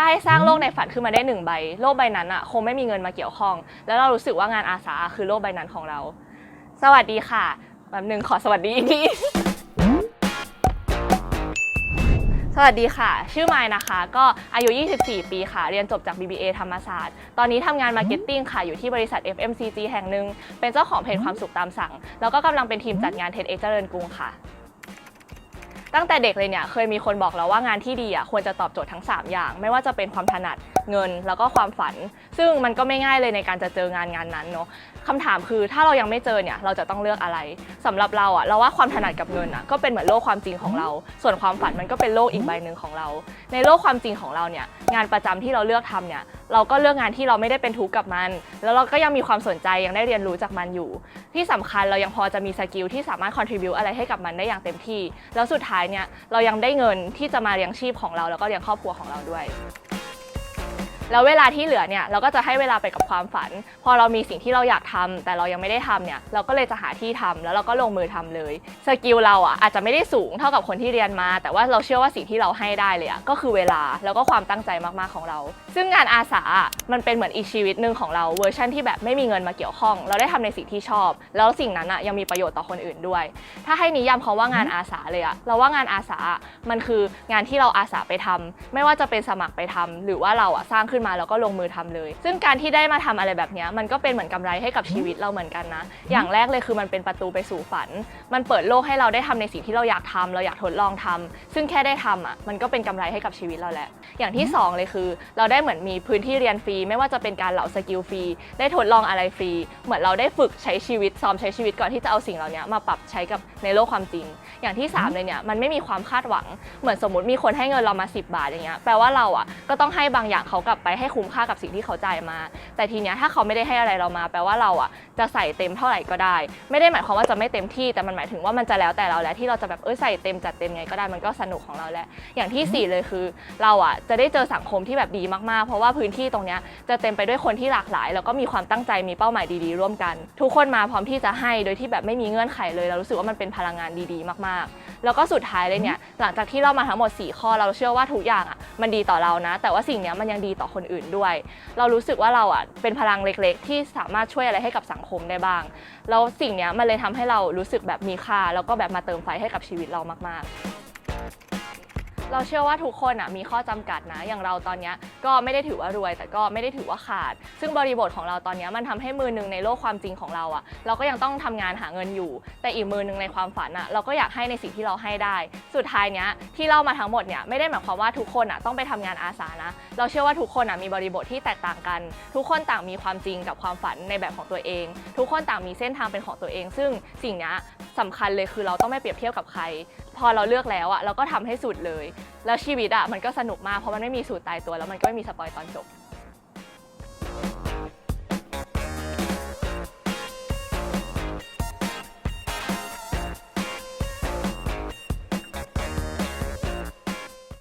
ถ้าให้สร้างโลกในฝันขึ้นมาได้หนึ่งใบ โลกใบนั้นอะคงไม่มีเงินมาเกี่ยวข้อง แล้วเรารู้สึกว่างานอาสาคือโลกใบนั้นของเรา สวัสดีค่ะแบบหนึ่งขอสวัสดีอีกทีสวัสดีค่ะ ชื่อไมค์นะคะ ก็อายุ 24 ปีค่ะ เรียนจบจาก BBA ธรรมศาสตร์ ตอนนี้ทำงานมาร์เก็ตติ้งค่ะ อยู่ที่บริษัท FMCG แห่งหนึ่ง เป็นเจ้าของเพจความสุขตามสั่ง แล้วก็กำลังเป็นทีมจัดงานเท d เอ็กเจริญกรุงค่ะ ตั้งแต่เด็กเลยเนี่ยเคยมีคนบอกเราว่างานที่ดีอะควรจะตอบโจทย์ทั้ง 3 อย่าง ไม่ว่าจะเป็นความถนัดเงินแล้วก็ความฝัน ซึ่งมันก็ไม่ง่ายเลยในการจะเจองานงานนั้นเนาะคำถามคือถ้าเรายังไม่เจอเนี่ยเราจะต้องเลือกอะไรสำหรับเราอะเราว่าความถนัดกับเงินอะก็เป็นเหมือนโลกความจริงของเรา ส่วนความฝันมันก็เป็นโลกอีกใบหนึ่งของเรา ในโลกความจริงของเราเนี่ยงานประจำที่เราเลือกทำเนี่ย เราก็เลือกงานที่เราไม่ได้เป็นทุกข์กับมัน แล้วเราก็ยังมีความสนใจยังได้เรียนรู้จากมันอยู่ ที่สำคัญเรายังพอจะมีสกิลที่สามารถ contribu อะไรให้กับมันได้อย่างเต็มที่ แล้วสุดท้ายเนี่ยเรายังได้เงินที่จะมาเลี้ยงชีพของเราแล้วก็เลี้ยงครอบครัวของเราด้วย แล้วเวลาที่เหลือเนี่ยเราก็จะให้เวลาไปกับความฝัน พอเรามีสิ่งที่เราอยากทำแต่เรายังไม่ได้ทำเนี่ยเราก็เลยจะหาที่ทำแล้วเราก็ลงมือทำเลยสกิลเราอะอาจจะไม่ได้สูงเท่ากับคนที่เรียนมา แต่ว่าเราเชื่อว่าสิ่งที่เราให้ได้เลยอะก็คือเวลาแล้วก็ความตั้งใจมากๆของเรา ซึ่งงานอาสาอะมันเป็นเหมือนอีกชีวิตหนึ่งของเราเวอร์ชันที่แบบไม่มีเงินมาเกี่ยวข้อง เราได้ทำในสิ่งที่ชอบ แล้วสิ่งนั้นอะยังมีประโยชน์ต่อคนอื่นด้วย ถ้าให้นิยามคำว่างานอาสาเลยอะเราว่างานอาสาอะมันคืองานที่เราอาสาไปทำไม่ว่าจะเป็นสมัครไปทำหรือว่าเราอะสร้างขึ้นมาแล้วก็ลงมือทำเลย ซึ่งการที่ได้มาทำอะไรแบบนี้มันก็เป็นเหมือนกำไรให้กับชีวิตเราเหมือนกันนะ อย่างแรกเลยคือมันเป็นประตูไปสู่ฝัน มันเปิดโลกให้เราได้ทำในสิ่งที่เราอยากทำเราอยากทดลองทำซึ่งแค่ได้ทำอะมันก็เป็นกำไรให้กับชีวิตเราแหละอย่างที่สองเลยคือ เราได้เหมือนมีพื้นที่เรียนฟรี ไม่ว่าจะเป็นการเหล่าสกิลฟรีได้ทดลองอะไรฟรี เหมือนเราได้ฝึกใช้ชีวิตซ้อมใช้ชีวิตก่อนที่จะเอาสิ่งเหล่านี้มาปรับใช้กับในโลกความจริง อย่างที่3เลยเนี่ยมันไม่มีความคาดหวัง เหมือนสมมติมีคนให้เงินเรามา 10 บาทอย่างเงี้ยแปลว่าเราอะก็ต้องให้บางอย่างเขากลับไปให้คุ้มค่ากับสิ่งที่เขาจ่ายมา แต่ทีเนี้ยถ้าเขาไม่ได้ให้อะไรเรามา แปลว่าเราอะจะใส่เต็มเท่าไหร่ก็ได้ ไม่ได้หมายความว่าจะไม่เต็มที่แต่มันหมายถึงว่ามันจะแล้วแต่เราแล้วที่เราจะแบบเออใส่เต็มจัดเต็มไงก็ได้มันก็สนุกของเราแหละอย่างที่สี่เลยคือ เราอะจะได้เจอสังคมที่แบบดีมากๆ เพราะว่าพื้นที่ตรงเนี้ยจะเต็มไปด้วยคนที่หลากหลาย แล้วก็มีความตั้งใจมีเป้าหมายดีๆ ร่วมกัน ทุกคนมาพร้อมที่จะให้โดยที่แบบไม่มีเงื่อนไขเลยเรารู้สึกว่ามันเป็นพลังงานดีๆ มากๆ แล้วก็สุดท้ายเลยเนี่ยหลังจากที่เรามาทั้งหมด 4 ข้อเราเชื่อว่าทุกอย่างอะ มันดีต่อเรานะ แต่ว่าสิ่งนี้มันยังดีต่อคนอื่นด้วย เรารู้สึกว่าเราอะเป็นพลังเล็กๆ ที่สามารถช่วยอะไรให้กับสังคมได้บ้าง แล้วสิ่งนี้มันเลยทำให้เรารู้สึกแบบมีค่า แล้วก็แบบมาเติมไฟให้กับชีวิตเรามากๆ เราเชื่อว่าทุกคนอะมีข้อจำกัดนะ อย่างเราตอนนี้ก็ไม่ได้ถือว่ารวย แต่ก็ไม่ได้ถือว่าขาด ซึ่งบริบทของเราตอนนี้มันทำให้มือหนึ่งในโลกความจริงของเราอะ เราก็ยังต้องทำงานหาเงินอยู่ แต่อีกมือหนึ่งในความฝันอะเราก็อยากให้ในสิ่งที่เราให้ได้ สุดท้ายเนี้ยที่เล่ามาทั้งหมดเนี่ยไม่ได้หมายความว่าทุกคนอะต้องไปทำงานอาสานะ เราเชื่อว่าทุกคนอะมีบริบทที่แตกต่างกัน ทุกคนต่างมีความจริงกับความฝันในแบบของตัวเอง ทุกคนต่างมีเส้นทางเป็นของตัวเอง ซึ่งสิ่งเนี้ยสำคัญเลยคือเราต้องไม่เปรียบเทียบกับใคร พอเราเลือกแล้วอะเราก็ทำให้สุดเลย แล้วชีวิตอะมันก็สนุกมากเพราะมันไม่มีสูตรตายตัวแล้วมันก็ไม่มีสปอยตอนจบ